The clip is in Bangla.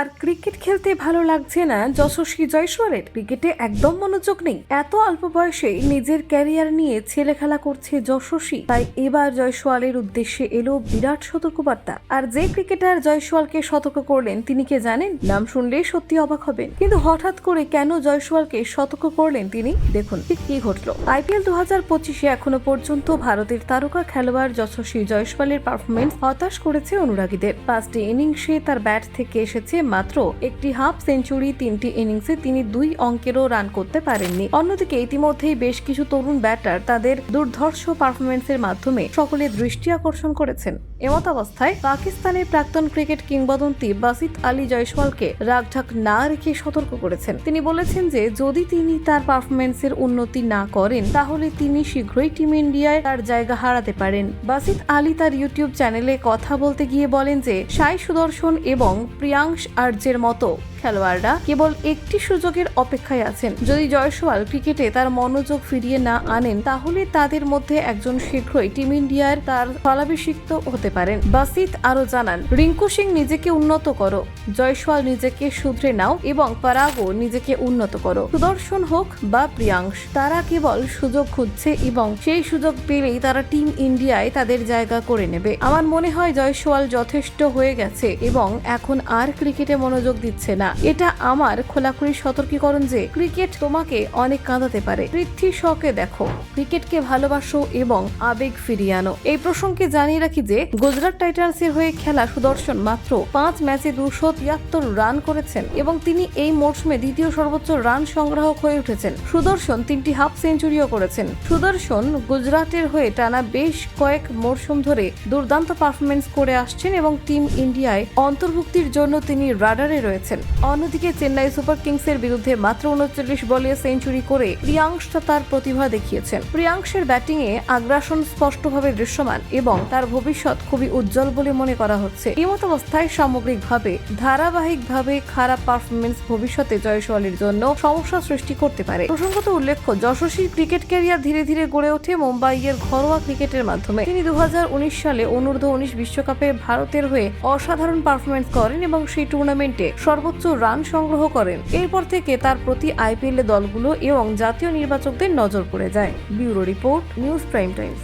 আর ক্রিকেট খেলতে ভালো লাগছে না যশস্বী জয়সওয়ালের। ক্রিকেটে একদম মনোযোগ নেই। এত অল্প বয়সে নিজের ক্যারিয়ার নিয়ে ছেলে খেলা করছে যশস্বী। তাই এবার জয়সওয়ালের উদ্দেশ্যে এলো বিরাট সতর্কবার্তা। আর যে ক্রিকেটার জয়সওয়ালকে সতর্ক করলেন, তিনি কে জানেন? নাম শুনলে সত্যি অবাক হবেন। কিন্তু হঠাৎ করে কেন জয়সওয়ালকে সতর্ক করলেন তিনি? দেখুন, ঠিক কি ঘটলো? আইপিএল দু হাজার পঁচিশে এখনও পর্যন্ত ভারতের তারকা খেলোয়াড় যশস্বী জয়সওয়ালের পারফরমেন্স হতাশ করেছে অনুরাগীদের। পাঁচটি ইনিংসে তার ব্যাট থেকে এসেছে মাত্র একটি হাফ সেঞ্চুরি, তিনটি ইনিংসে তিনি দুই অঙ্কেরও রান করতে পারেননি। অন্যদিকে ইতিমধ্যেই বেশ কিছু তরুণ ব্যাটার তাদের দুর্ধর্ষ পারফরমেন্সের মাধ্যমে সকলের দৃষ্টি আকর্ষণ করেছেন। এমত অবস্থায় পাকিস্তানের প্রাক্তন ক্রিকেট কিংবদন্তি বাসিত আলী জয়সওয়ালকে রাগঢাক না রেখে সতর্ক করেছেন। তিনি বলেছেন যে, যদি তিনি তার পারফরমেন্সের উন্নতি না করেন, তাহলে তিনি শীঘ্রই টিম ইন্ডিয়ায় তার জায়গা হারাতে পারেন। বাসিত আলী তার ইউটিউব চ্যানেলে কথা বলতে গিয়ে বলেন যে, সাই সুদর্শন এবং প্রিয়াংশ আর্যের মতো খেলোয়াড়রা কেবল একটি সুযোগের অপেক্ষায় আছেন। যদি জয়সওয়াল ক্রিকেটে তার মনোযোগ ফিরিয়ে না আনেন, তাহলে তাদের মধ্যে একজন শীঘ্রই টিম ইন্ডিয়ার তার স্থলাভিষিক্ত হতে পারেন। বাসিত আরও জানান, রিঙ্কু সিং নিজেকে উন্নত করো, জয়সওয়াল নিজেকে শুধরে নাও এবং পারাগো নিজেকে উন্নত করো। সুদর্শন হোক বা প্রিয়াংশ, তারা কেবল সুযোগ খুঁজছে এবং সেই সুযোগ পেলেই তারা টিম ইন্ডিয়ায় তাদের জায়গা করে নেবে। আমার মনে হয় জয়সওয়াল যথেষ্ট হয়ে গেছে এবং এখন আর ক্রিকেটে মনোযোগ দিচ্ছে না। এটা আমার খোলাখুলি সতর্কীকরণ যে, ক্রিকেট তোমাকে অনেক কাঁদাতে পারে। পৃথ্বী শকে দেখো, ক্রিকেটকে ভালোবাসো এবং আবেগ ফিরিয়ে আনো। এই প্রসঙ্গে জানিয়ে রাখি যে গুজরাট টাইটান্সের হয়ে খেলা সুদর্শন মাত্র পাঁচ ম্যাচে দুশো তিয়াত্তর রান করেছেন এবং তিনি এই মরশুমে দ্বিতীয় সর্বোচ্চ রান সংগ্রাহক হয়ে উঠেছেন। সুদর্শন তিনটি হাফ সেঞ্চুরিও করেছেন। সুদর্শন গুজরাটের হয়ে টানা বেশ কয়েক মরশুম ধরে দুর্দান্ত পারফরমেন্স করে আসছেন এবং টিম ইন্ডিয়ায় অন্তর্ভুক্তির জন্য তিনি রাডারে রয়েছেন। অন্যদিকে চেন্নাই সুপার কিংসের বিরুদ্ধে মাত্র উনচল্লিশ বলে সেঞ্চুরি করে প্রিয়াংশ তার প্রতিভা দেখিয়েছেন। প্রিয়াংশের ব্যাটিংয়ে আগ্রাসন স্পষ্টভাবে দৃশ্যমান এবং তার ভবিষ্যৎ খুবই উজ্জ্বল বলে মনে করা হচ্ছে। এমত অবস্থায় সামগ্রিকভাবে, ধারাবাহিকভাবে খারাপ পারফরমেন্স ভবিষ্যতে জয়সওয়ালের জন্য সমস্যা সৃষ্টি করতে পারে। প্রসঙ্গত উল্লেখ্য যশস্বীর ক্রিকেট ক্যারিয়ার ধীরে ধীরে গড়ে ওঠে মুম্বাইয়ের ঘরোয়া ক্রিকেটের মাধ্যমে। তিনি দু হাজার উনিশ সালে অনূর্ধ্ব উনিশ বিশ্বকাপে ভারতের হয়ে অসাধারণ পারফরমেন্স করেন এবং সেই টুর্নামেন্টে সর্বোচ্চ রান সংগ্রহ করেন। এরপর থেকে তার প্রতি আইপিএল দলগুলো এবং জাতীয় নির্বাচকদের নজর পড়ে যায়। Bureau report, news prime times.